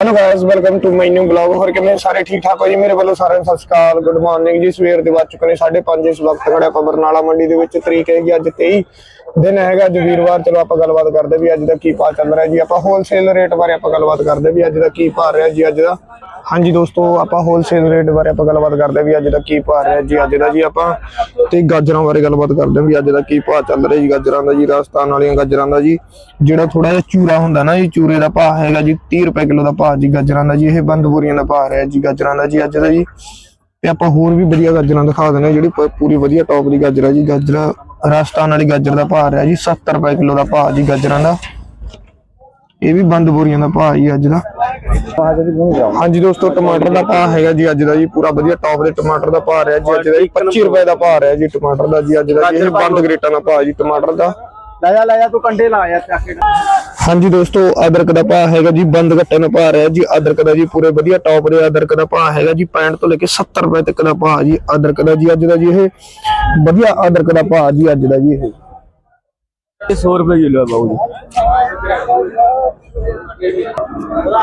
Hello guys welcome to my new blog ਹੋਰ ਕਿਵੇਂ ਸਾਰੇ ਠੀਕ ਠਾਕ ਹੋ ਜੀ? ਮੇਰੇ ਵੱਲੋਂ ਸਾਰਿਆਂ ਨੂੰ ਸਤਿ ਸ਼੍ਰੀ ਅਕਾਲ। ਗੁੱਡ ਮਾਰਨਿੰਗ ਜੀ। ਸਵੇਰ ਦੇ ਵੱਜ ਚੁੱਕੇ ਨੇ 5:30 ਇਸ ਵਕਤ ਖੜੇ ਆਪਾਂ ਬਰਨਾਲਾ ਮੰਡੀ ਦੇ ਵਿੱਚ। ਤਰੀਕ ਹੈਗੀ ਅੱਜ 23 ਦਿਨ ਹੈਗਾ ਅੱਜ ਵੀਰਵਾਰ। ਚਲੋ ਆਪਾਂ ਗੱਲਬਾਤ ਕਰਦੇ ਵੀ ਅੱਜ ਦਾ ਕੀ ਭਾਅ ਚੱਲ ਰਿਹਾ ਜੀ। ਆਪਾਂ ਹੋਲਸੇਲ ਰੇਟ ਬਾਰੇ ਆਪਾਂ ਗੱਲਬਾਤ ਕਰਦੇ ਵੀ ਅੱਜ ਦਾ ਕੀ ਭਾਅ ਰਿਹਾ ਜੀ ਅੱਜ ਦਾ। ਹਾਂਜੀ ਦੋਸਤੋ, ਆਪਾਂ ਹੋਲਸੇਲ ਰੇਟ ਬਾਰੇ ਆਪਾਂ ਗੱਲਬਾਤ ਕਰਦੇ ਵੀ ਅੱਜ ਦਾ ਕੀ ਭਾਅ ਰਿਹਾ ਜੀ, ਅੱਜ ਦਾ ਜੀ ਆਪਾਂ ਤੇ ਗਾਜਰਾਂ ਬਾਰੇ ਗੱਲਬਾਤ ਕਰਦੇ ਵੀ ਅੱਜ ਦਾ ਕੀ ਭਾਅ ਚੱਲ ਰਿਹਾ ਜੀ, ਗਾਜਰਾਂ ਦਾ ਜੀ, ਰਾਜਸਥਾਨ ਵਾਲੀਆਂ ਗਾਜਰਾਂ ਦਾ ਜੀ। ਜਿਹੜਾ ਥੋੜਾ ਜਿਹਾ ਚੂਰਾ ਹੁੰਦਾ ਨਾ ਜੀ, ਚੂਰੇ ਦਾ ਭਾਅ ਹੈਗਾ ਜੀ 30 ਰੁਪਏ ਕਿਲੋ ਦਾ ਭਾਅ ਜੀ ਗਾਜਰਾਂ ਦਾ ਜੀ, ਇਹ ਬੰਦ ਬੋਰੀਆਂ ਦਾ ਭਾਅ ਰਿਹਾ ਜੀ ਗਾਜਰਾਂ ਦਾ ਜੀ ਅੱਜ ਦਾ ਜੀ। ਤੇ ਆਪਾਂ ਹੋਰ ਵੀ ਵਧੀਆ ਗਾਜਰਾਂ ਦਿਖਾ ਦਿੰਦੇ ਹਾਂ, ਜਿਹੜੀ ਪੂਰੀ ਵਧੀਆ ਟੌਪ ਦੀ ਗਾਜਰ ਹੈ ਜੀ, ਗਾਜਰ, ਰਾਜਸਥਾਨ ਵਾਲੀ ਗਾਜਰ ਦਾ ਭਾਅ ਰਿਹਾ ਜੀ 70 ਰੁਪਏ ਕਿਲੋ ਦਾ ਭਾਅ ਜੀ ਗਾਜਰਾਂ ਦਾ। ਇਹ ਵੀ ਬੰਦ ਬੋਰੀਆਂ ਦਾ ਭਾਅ ਜੀ ਅੱਜ ਦਾ। ਹਾਂਜੀ ਦੋਸਤੋ ਟਮਾਟਰ ਦਾ ਭਾਅ ਹੈਗਾ ਜੀ ਅੱਜ ਦਾ ਜੀ ਪੂਰਾ ਵਧੀਆ ਟੌਪ ਦੇ ਟਮਾਟਰ ਦਾ ਭਾਅ ਰਿਹਾ ਜੀ ਅੱਜ ਦਾ ਜੀ 25 ਰੁਪਏ ਦਾ ਭਾਅ ਰਿਹਾ ਜੀ ਟਮਾਟਰ ਦਾ ਜੀ ਅੱਜ ਦਾ ਜੀ ਇਹ ਬੰਦ ਗਰੇਟਾਂ ਦਾ ਭਾਅ ਜੀ ਟਮਾਟਰ ਦਾ। ਲੈ ਜਾ ਲੈ ਜਾ ਤੂੰ ਕੰਡੇ ਲਾ ਯਾਰ ਚੱਕ ਕੇ। ਹਾਂਜੀ ਦੋਸਤੋ ਅਦਰਕ ਦਾ ਭਾਅ ਹੈਗਾ ਜੀ ਬੰਦ ਗੱਟੇ ਦਾ ਭਾਅ ਰਿਹਾ ਜੀ ਅਦਰਕ ਦਾ ਜੀ ਪੂਰੇ ਵਧੀਆ ਟੌਪ ਦੇ ਅਦਰਕ ਦਾ ਭਾਅ ਹੈਗਾ ਜੀ 65 ਤੋਂ ਲੈ ਕੇ 70 ਰੁਪਏ ਤੱਕ ਦਾ ਭਾਅ ਜੀ ਅਦਰਕ ਦਾ ਜੀ ਅੱਜ ਦਾ ਜੀ ਇਹ ਵਧੀਆ ਅਦਰਕ ਦਾ ਭਾਅ ਜੀ ਅੱਜ ਦਾ ਜੀ ਇਹ। 100 ਰੁਪਏ ਕਿਲੋ ਹੈ ਬਾਬੂ ਜੀ।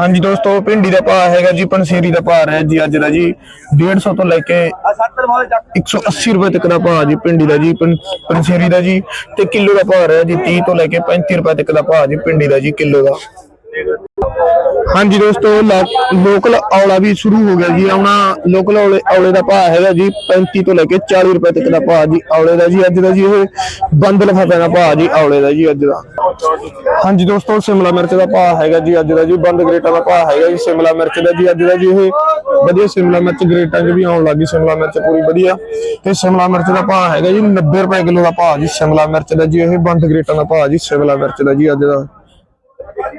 ਹਾਂਜੀ ਦੋਸਤੋ, ਭਿੰਡੀ ਦਾ ਭਾਅ ਹੈਗਾ ਜੀ ਪਨਸੇਰੀ ਦਾ ਭਾਅ ਰਿਹਾ ਜੀ ਅੱਜ ਦਾ ਜੀ। 150 ਤੋਂ ਲੈ ਕੇ ਆ 70 ਮਾਲ 180 ਰੁਪਏ ਤੱਕ ਦਾ ਭਾਅ ਜੀ, ਭਿੰਡੀ ਦਾ ਜੀ ਪਨ- ਪਨਸੇਰੀ ਦਾ ਜੀ। ਤੇ ਕਿਲੋ ਦਾ ਭਾਅ ਰਿਹਾ ਜੀ 30 ਤੋਂ ਲੈ ਕੇ 35 ਰੁਪਏ ਤੱਕ ਦਾ ਭਾਅ ਜੀ, ਭਿੰਡੀ ਦਾ ਜੀ, ਕਿਲੋ ਦਾ। ਹਾਂਜੀ ਦੋਸਤੋ ਲੋਕਲ ਔਲਾ ਵੀ ਸ਼ੁਰੂ ਹੋ ਗਿਆ ਜੀ। ਆਉਣਾ ਲੋਕਲ ਔਲੇ ਔਲੇ ਦਾ ਭਾਅ ਹੈਗਾ ਜੀ 35 ਤੋਂ ਲੈ ਕੇ 40 ਰੁਪਏ ਤੱਕ ਦਾ ਭਾਅ ਜੀ, ਔਲੇ ਦਾ ਜੀ, ਅੱਜ ਦਾ ਜੀ ਇਹ ਬੰਦ ਲਫਾਫੇ ਦਾ ਭਾਅ ਜੀ, ਔਲੇ ਦਾ ਜੀ, ਅੱਜ ਦਾ। ਹਾਂਜੀ ਦੋਸਤੋ, ਸ਼ਿਮਲਾ ਮਿਰਚ ਦਾ ਭਾਅ ਹੈਗਾ ਜੀ, ਅੱਜ ਦਾ ਜੀ, ਬੰਦ ਗਰੇਟਾਂ ਦਾ ਭਾਅ ਹੈਗਾ ਜੀ, ਸ਼ਿਮਲਾ ਮਿਰਚ ਦਾ ਜੀ, ਅੱਜ ਦਾ ਜੀ ਇਹ ਵਧੀਆ ਸ਼ਿਮਲਾ ਮਿਰਚ ਗਰੇਟਾਂ 'ਚ ਵੀ ਆਉਣ ਲੱਗੀ ਸ਼ਿਮਲਾ ਮਿਰਚ ਪੂਰੀ ਵਧੀਆ। ਤੇ ਸ਼ਿਮਲਾ ਮਿਰਚ ਦਾ ਭਾਅ ਹੈਗਾ ਜੀ 90 ਰੁਪਏ ਕਿਲੋ ਦਾ ਭਾਅ ਜੀ, ਸ਼ਿਮਲਾ ਮਿਰਚ ਦਾ ਜੀ, ਇਹ ਬੰਦ ਗਰੇਟਾਂ ਦਾ ਭਾਅ ਜੀ, ਸ਼ਿਮਲਾ ਮਿਰਚ ਦਾ ਜੀ, ਅੱਜ ਦਾ।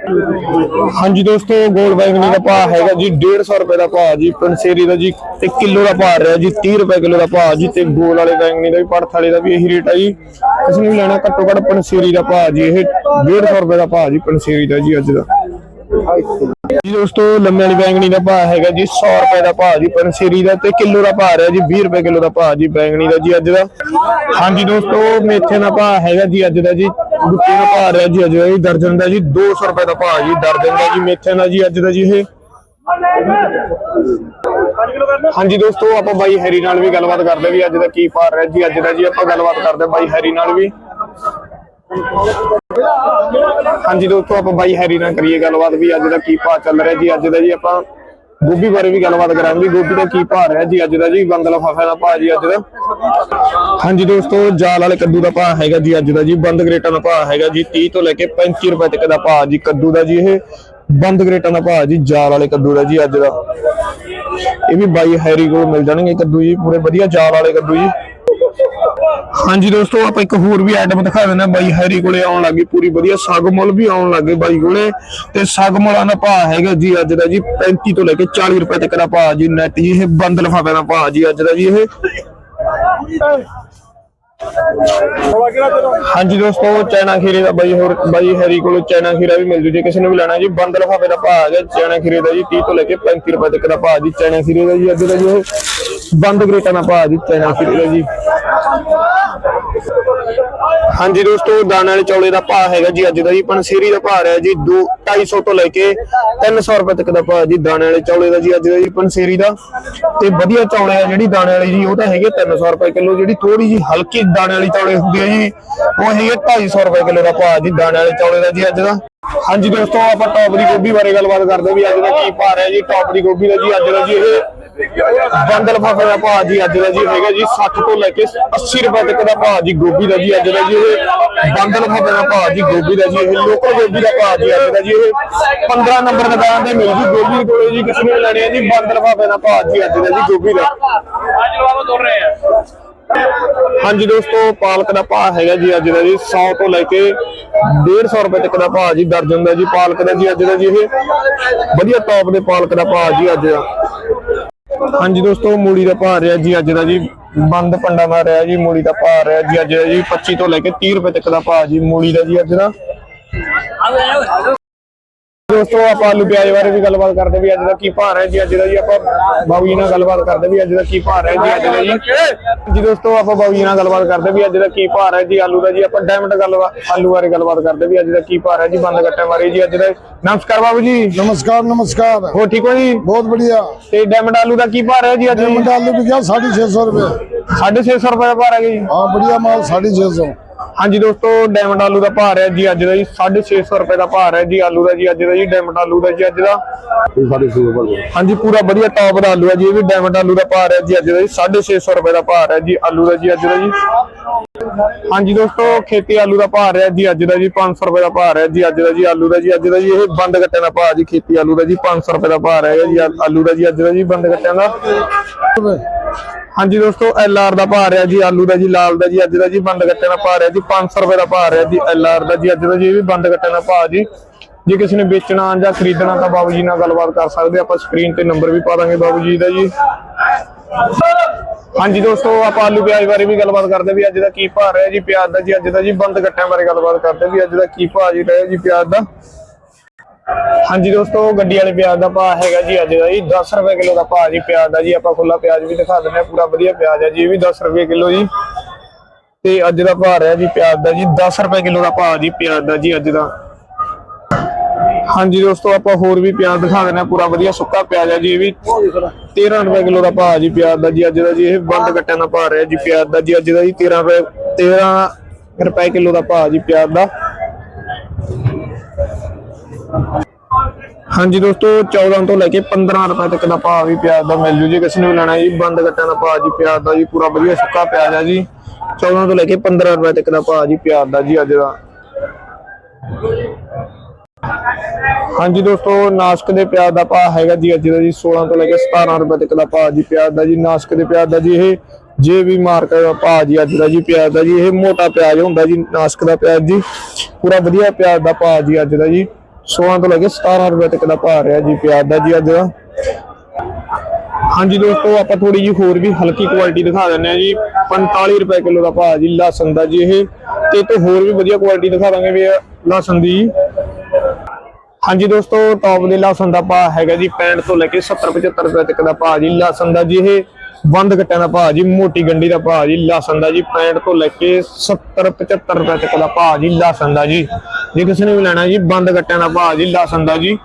ਹਾਂਜੀ ਦੋਸਤੋ ਗੋਲ ਬੈਗਨੀ ਦਾ ਭਾਅ ਹੈਗਾ ਜੀ 150 ਰੁਪਏ ਦਾ ਭਾਅ ਜੀ ਪੰਸੇਰੀ ਦਾ ਜੀ ਤੇ ਕਿਲੋ ਦਾ ਭਾਅ ਰਿਹਾ ਜੀ 30 ਰੁਪਏ ਕਿਲੋ ਦਾ ਭਾਅ ਜੀ ਤੇ ਗੋਲ ਵਾਲੇ ਬੈਗਨੀ ਦਾ ਵੀ ਪੜਥ ਵਾਲੇ ਦਾ ਵੀ ਇਹੀ ਰੇਟ ਹੈ ਜੀ ਇਸ ਨੂੰ ਲੈਣਾ ਘੱਟੋ ਘੱਟ ਪੰਸੇਰੀ ਦਾ ਭਾਅ ਜੀ ਇਹ 150 ਰੁਪਏ ਦਾ ਭਾਅ ਜੀ ਪੰਸੇਰੀ ਦਾ ਜੀ ਅੱਜ ਦਾ ਜੀ ਦੋਸਤੋ ਲੰਮੇ ਵਾਲੀ ਬੈਂਗਣੀ ਦਾ ਭਾਅ ਹੈਗਾ ਜੀ 100 ਰੁਪਏ ਦਾ ਭਾਅ ਜੀ ਪੰਸੇਰੀ ਦਾ ਤੇ ਕਿਲੋ ਦਾ ਭਾਅ ਰਿਹਾ ਜੀ 20 ਰੁਪਏ ਕਿਲੋ ਦਾ ਭਾਅ ਜੀ ਬੈਂਗਣੀ ਦਾ ਜੀ ਅੱਜ ਦਾ ਹਾਂਜੀ ਦੋਸਤੋ ਮੇਥੇ ਦਾ ਭਾਅ ਹੈਗਾ ਜੀ ਅੱਜ ਦਾ ਜੀ ਗੁੱਟੀ ਦਾ ਭਾਅ ਰਿਹਾ ਜੀ ਅੱਜ। ਦਾ ਦਰਜਨ ਦਾ ਜੀ 200 ਰੁਪਏ ਦਾ ਭਾਅ ਜੀ, ਦਰਜਨ ਦਾ ਜੀ, ਮੇਥੇ ਦਾ ਜੀ, ਅੱਜ ਦਾ ਜੀ ਇਹ। ਹਾਂਜੀ ਦੋਸਤੋ, ਆਪਾਂ ਬਾਈ ਹੈਰੀ ਨਾਲ ਵੀ ਗੱਲਬਾਤ ਕਰਦੇ ਵੀ ਅੱਜ ਦਾ ਕੀ ਭਾਅ ਰਿਹਾ ਜੀ, ਅੱਜ ਦਾ ਜੀ ਆਪਾਂ ਗੱਲਬਾਤ ਕਰਦੇ ਬਾਈ ਹੈਰੀ ਨਾਲ ਵੀ। ਹਾਂਜੀ ਦੋਸਤੋ, ਆਪਾਂ ਬਾਈ ਹੈਰੀ ਨਾਲ ਕਰੀਏ ਗੱਲਬਾਤ ਵੀ ਅੱਜ ਦਾ ਕੀ ਭਾਅ ਚੱਲ ਰਿਹਾ ਜੀ, ਅੱਜ ਦਾ ਜੀ ਆਪਾਂ ਗੋਭੀ ਬਾਰੇ ਵੀ ਗੱਲਬਾਤ ਕਰਾਂਗੇ। ਗੋਭੀ ਦਾ ਕੀ ਭਾਅ ਰਿਹਾ ਜੀ? ਅੱਜ ਦਾ ਜੀ ਬੰਦ ਲਫਾਫੇ ਦਾ ਭਾਅ ਜੀ ਅੱਜ ਦਾ। ਹਾਂਜੀ ਦੋਸਤੋ, ਜਾਲ ਵਾਲੇ ਕੱਦੂ ਦਾ ਭਾਅ ਹੈਗਾ ਜੀ ਅੱਜ ਦਾ ਜੀ। ਬੰਦ ਗਰੇਟਾਂ ਦਾ ਭਾਅ ਹੈਗਾ ਜੀ। 30 ਤੋਂ ਲੈ ਕੇ 35 ਰੁਪਏ ਤੱਕ ਦਾ ਭਾਅ ਜੀ ਕੱਦੂ ਦਾ ਜੀ ਇਹ। ਬੰਦ ਗਰੇਟਾਂ ਦਾ ਭਾਅ ਜੀ, ਜਾਲ ਵਾਲੇ ਕੱਦੂ ਦਾ ਜੀ ਅੱਜ ਦਾ। ਇਹ ਵੀ ਬਾਈ ਹੈਰੀ ਕੋਲ ਮਿਲ ਜਾਣਗੇ ਕੱਦੂ ਜੀ। ਪੂਰੇ ਵਧੀਆ ਜਾਲ ਵਾਲੇ ਕੱਦੂ ਜੀ। ਹਾਂਜੀ ਦੋਸਤੋ, ਆਪਾਂ ਇੱਕ ਹੋਰ ਵੀ ਆਈਟਮ ਦਿਖਾ ਦਿੰਦੇ ਬਾਈ ਹੈਰੀ ਕੋਲੇ ਆਉਣ ਲੱਗੀ ਪੂਰੀ ਵਧੀਆ। ਸਾਗਮੁੱਲ ਵੀ ਆਉਣ ਲੱਗੇ ਬਾਈ ਕੋਲੇ। ਤੇ ਸਾਗਮੁੱਲਾਂ ਦਾ ਭਾਅ ਹੈਗਾ ਜੀ ਅੱਜ ਦਾ ਜੀ 35 ਤੋਂ ਲੈ ਕੇ 40 ਰੁਪਏ ਤੱਕ ਦਾ ਭਾਅ ਜੀ ਨੈਟ ਜੀ, ਇਹ ਬੰਦ ਲਫਾਫੇ ਦਾ ਭਾਅ ਜੀ ਅੱਜ ਦਾ ਜੀ ਇਹ। ਹਾਂਜੀ ਦੋਸਤੋ ਚਾਈਨਾ ਖੀਰੇ ਦਾ ਬਾਈ ਹੋਰ, ਬਾਈ ਹੈਰੀ ਕੋਲੋਂ ਚੈਨਾ ਖੀਰਾ ਵੀ ਮਿਲ ਜੂ। ਜੇ ਕਿਸੇ ਨੂੰ ਵੀ ਲੈਣਾ ਜੀ, ਬੰਦ ਲਫਾਫੇ ਦਾ ਭਾਅ ਹੈਗਾ ਚੈਨਾ ਖੀਰੇ ਦਾ ਜੀ 30 ਤੋਂ ਲੈ ਕੇ 35 ਰੁਪਏ ਤੱਕ ਦਾ ਭਾਅ ਜੀ, ਚੈਨਾ ਖੀਰੇ ਦਾ ਜੀ ਅੱਜ ਦਾ ਜੀ ਇਹ। ਬੰਦ ਗਰੇਟਾਂ ਦਾ ਭਾਅ ਜੀ ਚਾਈਨਾ ਖੀਰੇ ਦਾ ਜੀ। ਹਾਂਜੀ ਦੋਸਤੋ, ਦਾਣੇ ਵਾਲੇ ਚੌਲੇ ਦਾ ਭਾਅ ਹੈਗਾ ਜੀ ਅੱਜ ਦਾ ਜੀ। ਪਨਸੀਰੀ ਦਾ ਭਾਅ ਰਿਹਾ ਜੀ 2 250 ਤੋਂ ਲੈ ਕੇ 300 ਰੁਪਏ ਤੱਕ ਦਾ ਭਾਅ ਜੀ ਦਾਣੇ ਵਾਲੇ ਚੌਲੇ ਦਾ ਜੀ ਅੱਜ ਦਾ ਜੀ ਪਨਸੀਰੀ ਦਾ। ਤੇ ਵਧੀਆ ਚੌਲੇ ਆ ਜਿਹੜੀ ਦਾਣੇ ਵਾਲੀ ਜੀ, ਉਹ ਤਾਂ ਹੈਗੇ 300 ਰੁਪਏ ਕਿਲੋ, ਜਿਹੜੀ ਥੋੜੀ ਜੀ ਹਲਕੀ ਦਾਣੇ ਵਾਲੀ ਚੌਲੇ ਹੁੰਦੀ ਹੈ ਜੀ, ਉਹ ਹੈਗੇ 250 ਰੁਪਏ ਕਿਲੋ ਦਾ ਭਾਅ ਜੀ ਦਾਣੇ ਵਾਲੇ ਚੌਲੇ ਦਾ ਜੀ ਅੱਜ ਦਾ। ਹਾਂਜੀ ਦੋਸਤੋ, ਆਪਾਂ ਟੌਪ ਦੀ ਗੋਭੀ ਬਾਰੇ ਗੱਲਬਾਤ ਕਰਦੇ ਵੀ ਅੱਜ ਦਾ ਕੀ ਭਾਅ ਰਿਹਾ ਜੀ, ਟੌਪ ਦੀ ਗੋਭੀ ਦਾ ਜੀ ਅੱਜ ਦਾ ਜੀ ਇਹ ਬੰਦ ਲਫਾਫੇ ਦਾ ਭਾਅ ਜੀ ਅੱਜ ਦਾ ਜੀ ਹੈਗਾ ਜੀ 60 ਤੋਂ ਲੈ ਕੇ 80 ਰੁਪਏ ਤੱਕ ਦਾ ਭਾਅ ਜੀ ਗੋਭੀ ਦਾ ਜੀ ਅੱਜ ਦਾ ਜੀ ਇਹ ਬੰਦ ਲਫਾਫੇ ਦਾ ਭਾਅ ਜੀ ਗੋਭੀ ਦਾ ਜੀ ਇਹ ਲੋਕਲ ਗੋਭੀ ਦਾ ਭਾਅ ਜੀ ਅੱਜ ਦਾ ਜੀ ਇਹ 15 ਨੰਬਰ ਦੁਕਾਨ ਤੇ ਮਿਲ ਜੂ ਗੋਭੀ ਕੋਲੇ ਜੀ ਕਿਸੇ ਨੇ ਲੈਣੀ ਹੈ ਜੀ ਬੰਦ ਲਫਾਫੇ ਦਾ ਭਾਅ ਜੀ ਅੱਜ ਦਾ ਜੀ ਗੋਭੀ ਦਾ ਅੱਜ ਬਾਬਾ ਤੁਰ ਰਹੇ ਆ ਹਾਂਜੀ ਦੋਸਤੋ ਪਾਲਕ ਦਾ ਭਾਅ ਹੈਗਾ ਜੀ ਅੱਜ ਦਾ ਜੀ 100 ਤੋਂ ਲੈ ਕੇ 150 ਰੁਪਏ ਤੱਕ ਦਾ ਭਾਅ ਜੀ ਦਰਜਨ ਦਾ ਜੀ ਪਾਲਕ ਦਾ ਜੀ ਅੱਜ ਦਾ ਜੀ ਇਹ ਵਧੀਆ ਟੌਪ ਦੇ ਪਾਲਕ ਦਾ ਭਾਅ ਜੀ ਅੱਜ ਦਾ ਹਾਂਜੀ ਦੋਸਤੋ ਮੂੜੀ ਦਾ ਭਾਅ ਰਿਹਾ ਜੀ, ਅੱਜ ਦਾ ਜੀ ਬੰਦ ਪੰਡਾ ਦਾ ਰਿਹਾ ਜੀ ਮੂੜੀ ਦਾ ਭਾਅ ਰਿਹਾ ਜੀ, ਅੱਜ ਦਾ ਜੀ 25 ਤੋਂ ਲੈ ਕੇ 30 ਰੁਪਏ ਤੱਕ ਦਾ ਭਾਅ ਜੀ ਮੂੜੀ ਦਾ ਜੀ ਅੱਜ ਦਾ। ਦੋਸਤੋ ਆਪਾਂ ਆਲੂ ਪਿਆਜ਼ ਬਾਰੇ ਵੀ ਗੱਲਬਾਤ ਕਰਦੇ ਵੀ ਅੱਜ ਦਾ ਕੀ ਭਾਅ ਹੈ ਜੀ ਅੱਜ ਦਾ ਜੀ ਆਪਾਂ ਬਾਬੂ ਨਾਲ ਗੱਲਬਾਤ ਕਰਦੇ ਵੀ ਅੱਜ ਦਾ ਕੀ ਭਾਅ ਹੈ ਜੀ ਅੱਜ ਦਾ ਜੀ। ਜੀ ਦੋਸਤੋ ਆਪਾਂ ਬਾਬੂ ਨਾਲ ਗੱਲਬਾਤ ਕਰਦੇ ਵੀ ਅੱਜ ਦਾ ਕੀ ਭਾਅ ਹੈ ਜੀ ਆਲੂ ਦਾ ਜੀ ਆਪਾਂ ਡਾਇਮੰਡ ਗੱਲ ਆਲੂ ਬਾਰੇ ਗੱਲਬਾਤ ਕਰਦੇ ਵੀ ਅੱਜ ਦਾ ਕੀ ਭਾਅ ਹੈ ਜੀ ਬੰਦ ਕੱਟੇ ਮਾਰੀ ਜੀ ਅੱਜ ਦਾ ਨਮਸਕਾਰ ਬਾਬੂ ਜੀ। ਨਮਸਕਾਰ ਨਮਸਕਾਰ। ਹੋ ਠੀਕ ਹੋ ਜੀ? ਬਹੁਤ ਵਧੀਆ। ਤੇ ਡਾਇਮੰਡ ਆਲੂ ਦਾ ਕੀ ਭਾਰ ਹੈ ਜੀ ਅੱਜ? ਡਾਇਮੰਡ ਆਲੂ ਵੀ ਗਿਆ 650 ਰੁਪਏ। 650 ਰੁਪਏ ਭਾਅ ਹੈ ਜੀ। ਹਾਂ ਬੜੀਆ ਮਾਲ 650 ਹਾਂਜੀ ਦੋਸਤੋ ਡਾਇਮੰਡ ਆਲੂ ਦਾ ਭਾਅ ਰਿਹਾ ਜੀ ਅੱਜ ਦਾ ਜੀ 650 ਰੁਪਏ ਦਾ ਭਾਅ ਰਿਹਾ ਜੀ ਆਲੂ ਦਾ ਜੀ ਅੱਜ ਦਾ ਜੀ ਡਾਇਮੰਡ ਆਲੂ ਦਾ ਜੀ ਅੱਜ ਦਾ। ਇਹ ਸਾਡੇ ਸੂਪਰ ਹਾਂਜੀ ਪੂਰਾ ਵਧੀਆ ਟੌਪ ਦਾ ਆਲੂ ਹੈ ਜੀ ਇਹ ਵੀ ਡਾਇਮੰਡ ਆਲੂ ਦਾ ਭਾਅ ਰਿਹਾ ਜੀ ਅੱਜ ਦਾ ਜੀ 650 ਰੁਪਏ ਦਾ ਭਾਅ ਰਿਹਾ ਜੀ ਆਲੂ ਦਾ ਜੀ ਅੱਜ ਦਾ ਜੀ। ਹਾਂਜੀ ਦੋਸਤੋ ਖੇਤੀ ਆਲੂ ਦਾ ਭਾਅ ਰਿਹਾ ਜੀ ਅੱਜ ਦਾ ਜੀ 500 ਰੁਪਏ ਦਾ ਭਾਅ ਰਿਹਾ ਜੀ ਅੱਜ ਦਾ ਜੀ ਆਲੂ ਦਾ ਜੀ ਅੱਜ ਦਾ ਜੀ ਇਹ ਬੰਦ ਗੱਟਿਆਂ ਦਾ ਭਾਅ ਜੀ ਖੇਤੀ ਆਲੂ ਦਾ ਜੀ 500 ਰੁਪਏ ਦਾ ਭਾਅ ਹੈ ਜੀ ਆਲੂ ਦਾ ਜੀ ਅੱਜ ਦਾ ਜੀ ਬੰਦ ਗੱਟਿਆਂ ਦਾ। ਹਾਂਜੀ ਦੋਸਤੋ ਐਲ ਆਰ ਦਾ ਭਾਅ ਹੈ ਜੀ, ਆਲੂ ਦਾ ਜੀ, ਲਾਲ ਦਾ ਜੀ, ਅੱਜ ਦਾ ਜੀ ਬੰਦ ਗੱਟਿਆਂ ਦਾ ਭਾਅ ਹੈ ਜੀ 500 ਰੁਪਏ ਦਾ ਭਾਅ ਹੈ ਜੀ ਐਲ ਆਰ ਦਾ ਜੀ, ਅੱਜ ਦਾ ਜੀ ਵੀ ਬੰਦ ਗੱਟਿਆਂ ਦਾ ਭਾਅ ਜੀ। ਜੇ ਕਿਸੇ ਨੇ ਵੇਚਣਾ ਜਾਂ ਖਰੀਦਣਾ ਤਾਂ ਬਾਬੂ ਜੀ ਨਾਲ ਗੱਲਬਾਤ ਕਰ ਸਕਦੇ ਆਪਾਂ ਸਕਰੀਨ ਤੇ ਨੰਬਰ ਵੀ ਪਾ ਦਾਂਗੇ ਬਾਬੂ ਜੀ ਦਾ ਜੀ। ਹਾਂਜੀ ਦੋਸਤੋ, ਆਪਾਂ ਆਲੂ ਪਿਆਜ਼ ਬਾਰੇ ਵੀ ਗੱਲਬਾਤ ਕਰਦੇ ਵੀ ਅੱਜ ਦਾ ਕੀ ਭਾਅ ਰਿਹਾ ਜੀ, ਪਿਆਜ਼ ਦਾ ਜੀ, ਅੱਜ ਦਾ ਜੀ ਬੰਦ ਕੱਟਿਆਂ ਬਾਰੇ ਗੱਲਬਾਤ ਕਰਦੇ ਵੀ ਅੱਜ ਦਾ ਕੀ ਭਾਅ ਜੀ ਰਿਹਾ ਜੀ, ਪਿਆਜ਼ ਦਾ। ਹਾਂਜੀ ਦੋਸਤੋ, ਗੱਡੀ ਵਾਲੇ ਪਿਆਜ਼ ਦਾ ਭਾਅ ਹੈਗਾ ਜੀ ਅੱਜ ਦਾ ਜੀ। 10 ਰੁਪਏ ਕਿਲੋ ਦਾ ਭਾਅ ਜੀ ਪਿਆਜ਼ ਦਾ ਜੀ। ਆਪਾਂ ਖੁੱਲਾ ਪਿਆਜ਼ ਵੀ ਦਿਖਾ ਦਿੰਦੇ ਆ ਪੂਰਾ ਵਧੀਆ ਪਿਆਜ਼ ਹੈ ਜੀ, ਇਹ ਵੀ 10 ਰੁਪਏ ਕਿਲੋ ਜੀ। ਤੇ ਅੱਜ ਦਾ ਭਾਅ ਰਿਹਾ ਜੀ ਪਿਆਜ਼ ਦਾ ਜੀ 10 ਰੁਪਏ ਕਿਲੋ ਦਾ ਭਾਅ ਜੀ ਪਿਆਜ਼ ਦਾ ਜੀ ਅੱਜ ਦਾ। ਹਾਂਜੀ ਦੋਸਤੋ, ਆਪਾਂ ਹੋਰ ਵੀ ਪਿਆਜ਼ ਦਿਖਾ ਦਿੰਦੇ ਆ ਪੂਰਾ ਵਧੀਆ ਸੁੱਕਾ ਪਿਆਜ਼ ਹੈ ਜੀ ਇਹ ਵੀ। 13 ਰੁਪਏ ਕਿਲੋ ਦਾ ਭਾਅ ਜੀ ਪਿਆਜ਼ ਦਾ ਜੀ ਅੱਜ ਦਾ ਜੀ, ਇਹ ਬੰਦ ਕੱਟਿਆਂ ਦਾ ਭਾਅ ਰਿਹਾ ਜੀ ਪਿਆਜ਼ ਦਾ ਜੀ ਅੱਜ ਦਾ ਜੀ। 13 ਰੁਪਏ 13 ਰੁਪਏ ਕਿਲੋ ਦਾ ਭਾਅ ਜੀ ਪਿਆਜ਼ ਦਾ। ਹਾਂਜੀ ਦੋਸਤੋ 14 ਤੋਂ ਲੈ ਕੇ 15 ਰੁਪਏ ਤੱਕ ਦਾ ਭਾਅ ਵੀ ਪਿਆਜ਼ ਦਾ ਮਿਲ ਜੂ। ਜੀ ਕਿਸੇ ਨੇ ਵੀ ਲੈਣਾ ਜੀ, ਬੰਦ ਕੱਟਿਆਂ ਦਾ ਭਾਅ ਜੀ, ਪਿਆਜ਼ ਦਾ ਜੀ, ਪੂਰਾ ਵਧੀਆ ਸੁੱਕਾ ਪਿਆਜ਼ ਹੈ ਜੀ। 14 ਤੋਂ ਲੈ ਕੇ 15 ਰੁਪਏ ਤੱਕ ਦਾ ਭਾਅ ਜੀ, ਪਿਆਜ਼ ਦਾ ਜੀ ਅੱਜ ਦਾ। ਹਾਂਜੀ ਦੋਸਤੋ, ਨਾਸਕ ਦੇ ਪਿਆਜ਼ ਦਾ ਭਾਅ ਹੈਗਾ ਜੀ ਅੱਜ ਦਾ ਜੀ 16 ਤੋਂ ਲੈ ਕੇ 17 ਰੁਪਏ ਤੱਕ ਦਾ ਭਾਅ ਜੀ, ਪਿਆਜ਼ ਦਾ ਜੀ, ਨਾਸਕ ਦੇ ਪਿਆਜ਼ ਦਾ ਜੀ, ਇਹ ਜੇ ਵੀ ਮਾਰਕੀਟ ਦਾ ਭਾਅ ਜੀ ਅੱਜ ਦਾ ਜੀ, ਪਿਆਜ਼ ਦਾ ਜੀ, ਇਹ ਮੋਟਾ ਪਿਆਜ਼ ਹੁੰਦਾ ਜੀ, ਨਾਸਕ ਦਾ ਪਿਆਜ਼ ਜੀ, ਪੂਰਾ ਵਧੀਆ ਪਿਆਜ਼ ਦਾ ਭਾਅ ਜੀ ਅੱਜ ਦਾ ਜੀ। 16 ਤੋਂ ਲੈ ਕੇ 17 ਰੁਪਏ ਤੱਕ ਦਾ ਭਾਅ ਰਿਹਾ ਜੀ, ਪਿਆਜ਼ ਦਾ ਜੀ ਅੱਜ। ਦਾ ਹਾਂਜੀ ਦੋਸਤੋ, ਆਪਾਂ ਥੋੜੀ ਜੀ ਹੋਰ ਵੀ ਹਲਕੀ ਕੁਆਲਿਟੀ ਦਿਖਾ ਦਿੰਦੇ ਆ ਜੀ। 45 ਰੁਪਏ ਕਿਲੋ ਦਾ ਭਾਅ ਜੀ, ਲਸਣ ਦਾ ਜੀ ਇਹ। ਤੇ ਤੋਂ ਹੋਰ ਵੀ ਵਧੀਆ ਕੁਆਲਿਟੀ ਦਿਖਾ ਦਾਂਗੇ ਵੀ ਇਹ ਲਸਣ ਦੀ। ਹਾਂਜੀ ਦੋਸਤੋ ਟੌਪ ਦੇ ਲਸਣ ਦਾ ਭਾਅ ਹੈਗਾ ਜੀ 65 ਤੋਂ ਲੈ ਕੇ 70 75 ਰੁਪਏ ਤੱਕ ਦਾ ਭਾਅ ਜੀ, ਲਸਣ ਦਾ ਜੀ ਇਹ। ਬੰਦ ਕੱਟਿਆਂ ਦਾ ਭਾਅ ਜੀ, ਮੋਟੀ ਗੰਡੀ ਦਾ ਭਾਅ ਜੀ, ਲਸਣ ਦਾ ਜੀ 65 ਤੋਂ ਲੈ ਕੇ 70 75 ਰੁਪਏ ਤੱਕ ਦਾ ਭਾਅ ਜੀ, ਲਸਣ ਦਾ ਜੀ। ਜੇ ਕਿਸੇ ਨੇ ਵੀ ਲੈਣਾ ਜੀ, ਬੰਦ ਕੱਟਿਆਂ ਦਾ ਭਾਅ ਜੀ, ਲਸਣ ਦਾ ਜੀ।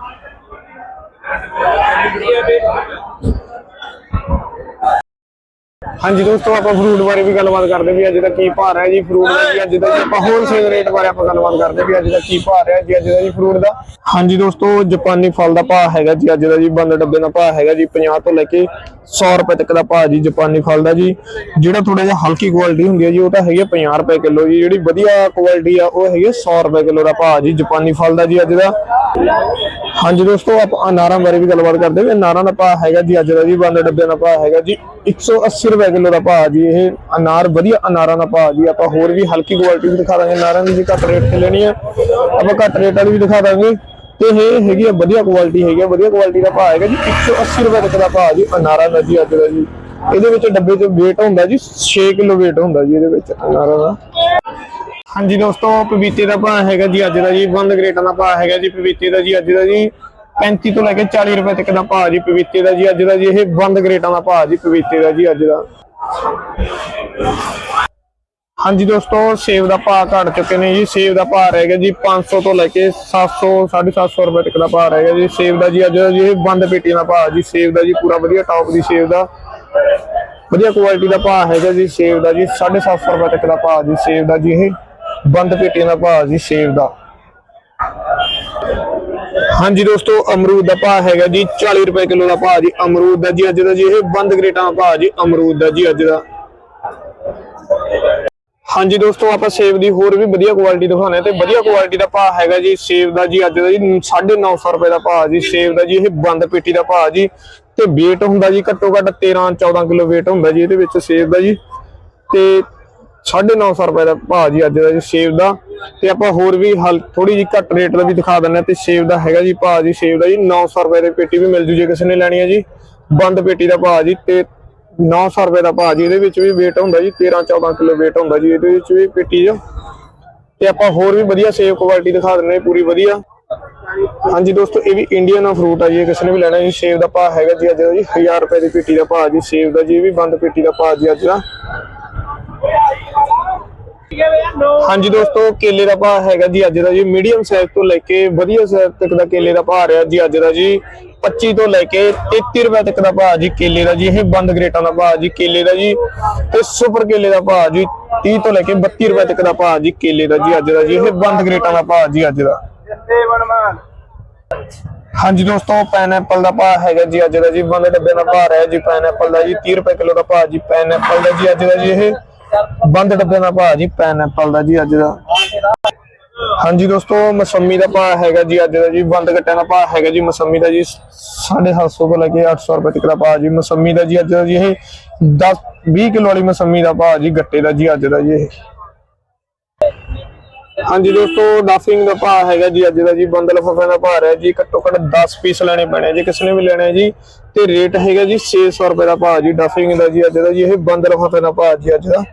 ਹਾਂਜੀ ਦੋਸਤੋ, ਆਪਾਂ ਫਰੂਟ ਬਾਰੇ ਵੀ ਗੱਲਬਾਤ ਕਰਦੇ ਵੀ ਅੱਜ ਦਾ ਕੀ ਭਾਅ ਹੈ ਜੀ ਫਰੂਟ ਦਾ ਜੀ, ਅੱਜ ਦਾ ਜੀ ਆਪਾਂ ਹੋਲਸੇਲ ਰੇਟ ਬਾਰੇ ਆਪਾਂ ਗੱਲਬਾਤ ਕਰਦੇ ਵੀ ਅੱਜ ਦਾ ਕੀ ਭਾਅ ਹੈ ਜੀ, ਅੱਜ ਦਾ ਜੀ ਫਰੂਟ ਦਾ। ਹਾਂਜੀ ਦੋਸਤੋ, ਜਾਪਾਨੀ ਫਲ ਦਾ ਭਾਅ ਹੈਗਾ ਜੀ, ਅੱਜ ਦਾ ਜੀ ਬੰਦ ਡੱਬੇ ਦਾ ਭਾਅ ਹੈਗਾ ਜੀ 50 ਤੋਂ ਲੈ ਕੇ 100 ਰੁਪਏ ਤੱਕ ਦਾ ਭਾਅ ਜੀ, ਜਾਪਾਨੀ ਫਲ ਦਾ ਜੀ। ਜਿਹੜਾ ਥੋੜਾ ਜਿਹਾ ਹਲਕੀ ਕੁਆਲਿਟੀ ਹੁੰਦੀ ਹੈ ਜੀ, ਉਹ ਤਾਂ ਹੈਗੀ ਹੈ 50 ਰੁਪਏ ਕਿਲੋ ਜੀ, ਜਿਹੜੀ ਵਧੀਆ ਕੁਆਲਿਟੀ ਆ, ਉਹ ਹੈਗੀ ਹੈ 100 ਰੁਪਏ ਕਿਲੋ ਦਾ ਭਾਅ ਜੀ, ਜਾਪਾਨੀ ਫਲ ਦਾ ਜੀ ਅੱਜ ਦਾ। ਹਾਂਜੀ ਦੋਸਤੋ, ਆਪਾਂ ਅਨਾਰਾਂ ਬਾਰੇ ਵੀ ਗੱਲਬਾਤ ਕਰਦੇ ਵੀ ਅਨਾਰਾਂ ਦਾ ਭਾਅ ਹੈਗਾ ਜੀ, ਅੱਜ ਦਾ ਜੀ ਬੰਦ ਡੱਬੇ ਦਾ ਭਾਅ ਹੈਗਾ ਜੀ 180 ਰੁਪਏ ਕਿਲੋ ਦਾ ਭਾਅ ਜੀ, ਇਹ ਅਨਾਰ, ਵਧੀਆ ਅਨਾਰਾਂ ਦਾ ਭਾਅ ਜੀ, ਆਪਾਂ ਹੋਰ ਵੀ ਹਲਕੀ ਕੁਆਲਿਟੀ ਵੀ ਦਿਖਾ ਦਾਂਗੇ। ਅਨਾਰਾਂ ਦੀ ਜੇ ਘੱਟ ਰੇਟ ਤੇ ਲੈਣੀ ਆ। ਆਪਾਂ ਘੱਟ ਰੇਟ ਵਾਲੀ ਵੀ ਦਿਖਾ ਦਾਂਗੇ। ਤੇ ਇਹ ਹੈਗੀ ਆ ਵਧੀਆ ਕੁਆਲਿਟੀ ਹੈਗੀ ਆ ਵਧੀਆ ਕੁਆਲਿਟੀ ਦਾ ਭਾਅ ਹੈਗਾ ਜੀ 180 ਰੁਪਏ ਤੱਕ ਦਾ ਭਾਅ ਜੀ, ਅਨਾਰਾਂ ਦਾ ਜੀ ਅੱਜ ਦਾ ਜੀ। ਇਹਦੇ ਵਿੱਚ ਡੱਬੇ 'ਚ weight ਹੁੰਦਾ ਜੀ 6 ਕਿਲੋ weight ਹੁੰਦਾ ਜੀ ਇਹਦੇ ਵਿੱਚ ਅਨਾਰਾਂ ਦਾ। ਹਾਂਜੀ ਦੋਸਤੋ ਪਪੀਤੇ ਦਾ ਭਾਅ ਹੈਗਾ ਜੀ ਅੱਜ ਦਾ ਜੀ ਬੰਦ ਗ੍ਰੇਟਾਂ ਦਾ ਭਾਅ ਹੈਗਾ ਜੀ ਪਪੀਤੇ ਦਾ ਜੀ ਅੱਜ ਦਾ ਜੀ। 35 ਤੋਂ ਲੈ ਕੇ 40 ਰੁਪਏ ਤੱਕ ਦਾ ਭਾਅ ਜੀ ਪਪੀਤੇ ਦਾ ਜੀ, ਅੱਜ ਦਾ ਜੀ, ਇਹ ਬੰਦ ਗ੍ਰੇਟਾਂ ਦਾ ਭਾਅ ਜੀ ਪਪੀਤੇ ਦਾ ਜੀ, ਅੱਜ ਦਾ। ਹਾਂਜੀ ਦੋਸਤੋ, ਸੇਬ ਦਾ ਭਾਅ ਘਟ ਚੁੱਕੇ ਨੇ ਜੀ। ਸੇਬ ਦਾ ਭਾਅ ਰਹਿ ਗਿਆ ਜੀ 500 ਤੋਂ ਲੈ ਕੇ 700 750 ਰੁਪਏ ਤੱਕ ਦਾ ਭਾਅ ਰਹਿ ਗਿਆ ਜੀ। ਸੇਬ ਦਾ ਜੀ, ਅੱਜ ਦਾ ਜੀ, ਇਹ ਬੰਦ ਪੇਟੀ ਦਾ ਭਾਅ ਜੀ। ਸੇਬ ਦਾ ਜੀ, ਪੂਰਾ ਵਧੀਆ ਟੌਪ ਦੀ ਸੇਬ ਦਾ। ਵਧੀਆ ਕੁਆਲਿਟੀ ਦਾ ਭਾਅ ਹੈਗਾ ਜੀ, ਸੇਬ ਦਾ ਜੀ 750 ਰੁਪਏ ਤੱਕ ਦਾ ਭਾਅ ਜੀ। ਸੇਬ ਦਾ ਜੀ, ਇਹ ਬੰਦ ਪੇਟੀਆਂ ਦਾ ਭਾਅ ਜੀ, ਸੇਬ ਦਾ। ਹਾਂਜੀ ਦੋਸਤੋ, ਅਮਰੂਦ ਦਾ ਭਾਅ ਹੈਗਾ ਜੀ 40 ਰੁਪਏ ਕਿਲੋ ਦਾ ਭਾਅ ਜੀ, ਅਮਰੂਦ ਦਾ ਜੀ ਅੱਜ ਦਾ ਜੀ ਇਹ ਬੰਦ ਗ੍ਰੇਟਾਂ ਦਾ ਭਾਅ ਜੀ, ਅਮਰੂਦ ਦਾ ਜੀ ਅੱਜ ਦਾ। ਹਾਂਜੀ ਦੋਸਤੋ, ਆਪਾਂ ਸੇਬ ਦੀ ਹੋਰ ਵੀ ਵਧੀਆ ਕੁਆਲਿਟੀ ਦਿਖਾਉਂਦੇ ਹਾਂ ਤੇ ਵਧੀਆ ਕੁਆਲਿਟੀ ਦਾ ਭਾਅ ਹੈਗਾ ਜੀ, ਸੇਬ ਦਾ ਜੀ ਅੱਜ ਦਾ ਜੀ 950 ਰੁਪਏ ਦਾ ਭਾਅ ਜੀ, ਸੇਬ ਦਾ ਜੀ ਇਹ ਬੰਦ ਪੇਟੀ ਦਾ ਭਾਅ ਜੀ ਤੇ weight ਹੁੰਦਾ ਜੀ ਘੱਟੋ ਘੱਟ 13 14 ਕਿਲੋ weight ਹੁੰਦਾ ਜੀ ਇਹਦੇ ਵਿੱਚ ਸੇਬ ਦਾ ਜੀ ਤੇ 950 ਰੁਪਏ ਦਾ ਭਾਅ ਜੀ ਅੱਜ ਦਾ ਜੀ ਸੇਬ ਦਾ। ਤੇ ਆਪਾਂ ਹੋਰ ਵੀ ਹਲ ਥੋੜੀ ਜਿਹੀ ਘੱਟ ਰੇਟ ਦਾ ਵੀ ਦਿਖਾ ਦਿੰਦੇ ਹਾਂ। ਤੇ ਸੇਬ ਦਾ ਹੈਗਾ ਜੀ ਭਾਅ ਜੀ, ਸੇਬ ਦਾ ਜੀ 900 ਰੁਪਏ ਦੀ ਪੇਟੀ ਵੀ ਮਿਲ ਜੂ ਜੇ ਕਿਸੇ ਨੇ ਲੈਣੀ ਹੈ ਜੀ। ਬੰਦ ਪੇਟੀ ਦਾ ਭਾਅ ਜੀ ਤੇ 900 ਰੁਪਏ ਦਾ ਭਾਅ ਜੀ, ਇਹਦੇ ਵਿੱਚ ਵੀ weight ਹੁੰਦਾ ਜੀ 13 14 ਕਿਲੋ weight ਹੁੰਦਾ ਜੀ, ਇਹਦੇ ਵਿੱਚ ਵੀ ਪੇਟੀ 'ਚ। ਤੇ ਆਪਾਂ ਹੋਰ ਵੀ ਵਧੀਆ ਸੇਬ ਕੁਆਲਿਟੀ ਦਿਖਾ ਦਿੰਦੇ ਹਾਂ, ਪੂਰੀ ਵਧੀਆ। ਹਾਂਜੀ ਦੋਸਤੋ, ਇਹ ਵੀ ਇੰਡੀਅਨ ਫਰੂਟ ਆ ਜੀ, ਇਹ ਕਿਸੇ ਨੇ ਵੀ ਲੈਣਾ ਜੀ, ਸੇਬ ਦਾ ਭਾਅ ਹੈਗਾ ਜੀ ਅੱਜ ਦਾ ਜੀ 1000 ਰੁਪਏ ਦੀ ਪੇਟੀ ਦਾ ਭਾਅ ਜੀ, ਸੇਬ ਦਾ ਜੀ, ਇਹ ਵੀ ਬੰਦ ਪੇਟੀ ਦਾ ਭਾਅ ਜੀ ਅੱਜ ਦਾ। ਹਾਂਜੀ ਦੋਸਤੋ ਕੇਲੇ ਦਾ ਭਾਅ ਹੈਗਾ ਜੀ ਅੱਜ ਦਾ ਜੀ ਮੀਡੀਅਮ ਸਾਈਜ਼ ਤੋਂ ਲੈ ਕੇ ਵਧੀਆ ਸਾਈਜ਼ ਤੱਕ ਦਾ ਕੇਲੇ ਦਾ ਭਾਅ ਰਿਹਾ ਜੀ ਅੱਜ ਦਾ ਜੀ 25 ਤੋਂ ਲੈ ਕੇ 33 ਰੁਪਏ ਤੱਕ ਦਾ ਭਾਅ ਜੀ ਕੇਲੇ ਦਾ ਜੀ ਇਹ ਬੰਦ ਗ੍ਰੇਟਾਂ ਦਾ ਭਾਅ ਜੀ ਕੇਲੇ ਦਾ ਜੀ ਤੇ ਸੁਪਰ ਕੇਲੇ ਦਾ ਭਾਅ ਜੀ 30 ਤੋਂ ਲੈ ਕੇ 32 ਰੁਪਏ ਤੱਕ ਦਾ ਭਾਅ ਜੀ ਕੇਲੇ ਦਾ ਜੀ ਅੱਜ ਦਾ ਜੀ ਇਹ ਬੰਦ ਗ੍ਰੇਟਾਂ ਦਾ ਭਾਅ ਜੀ ਅੱਜ ਦਾ ਹਾਂਜੀ ਦੋਸਤੋ ਪਾਈਨਐਪਲ ਦਾ ਭਾਅ ਹੈਗਾ ਜੀ ਅੱਜ ਦਾ ਜੀ ਬੰਦ ਡੱਬੇ ਦਾ ਭਾਅ ਹੈ ਜੀ ਪਾਈਨਐਪਲ ਦਾ ਜੀ 30 ਰੁਪਏ ਕਿਲੋ ਦਾ ਭਾਅ ਜੀ ਪਾਈਨਐਪਲ ਦਾ ਜੀ ਅੱਜ ਦਾ ਜੀ ਇਹ ਬੰਦ ਡੱਬੇ ਦਾ ਭਾਅ ਜੀ ਪਾਈਨਐਪਲ ਦਾ ਜੀ ਅੱਜ ਦਾ। ਹਾਂਜੀ ਦੋਸਤੋ, ਮਸੰਮੀ ਦਾ ਭਾਅ ਹੈਗਾ ਜੀ ਅੱਜ ਦਾ ਜੀ, ਬੰਦ ਗੱਟਿਆਂ ਦਾ ਭਾਅ ਹੈਗਾ ਜੀ ਮਸੰਮੀ ਦਾ ਜੀ 750 ਤੋਂ ਲੈ ਕੇ 800 ਰੁਪਏ ਤੱਕ ਦਾ ਭਾਅ ਜੀ, ਮਸੰਮੀ ਦਾ ਜੀ ਅੱਜ ਦਾ ਜੀ, ਇਹ 10 20 ਕਿਲੋ ਵਾਲੀ ਮਸੰਮੀ ਦਾ ਭਾਅ ਜੀ, ਗੱਟੇ ਦਾ ਜੀ ਅੱਜ ਦਾ ਜੀ ਇਹ। ਹਾਂਜੀ ਦੋਸਤੋ ਡਾਫਿੰਗ ਦਾ ਭਾਅ ਹੈਗਾ ਜੀ ਅੱਜ ਦਾ ਜੀ ਬੰਦ ਲਫਾਫਿਆਂ ਦਾ ਭਾਅ ਹੈ ਜੀ ਘੱਟੋ ਘੱਟ 10 ਪੀਸ ਲੈਣੇ ਪੈਣੇ ਜੇ ਕਿਸੇ ਨੇ ਵੀ ਲੈਣਾ ਜੀ। ਤੇ ਰੇਟ ਹੈਗਾ ਜੀ 600 ਰੁਪਏ ਦਾ ਭਾਅ ਜੀ ਡਾਫਿੰਗ ਦਾ ਜੀ ਅੱਜ ਦਾ ਜੀ ਇਹ ਬੰਦ ਲਫਾਫੇ ਦਾ ਭਾਅ ਜੀ ਅੱਜ ਦਾ।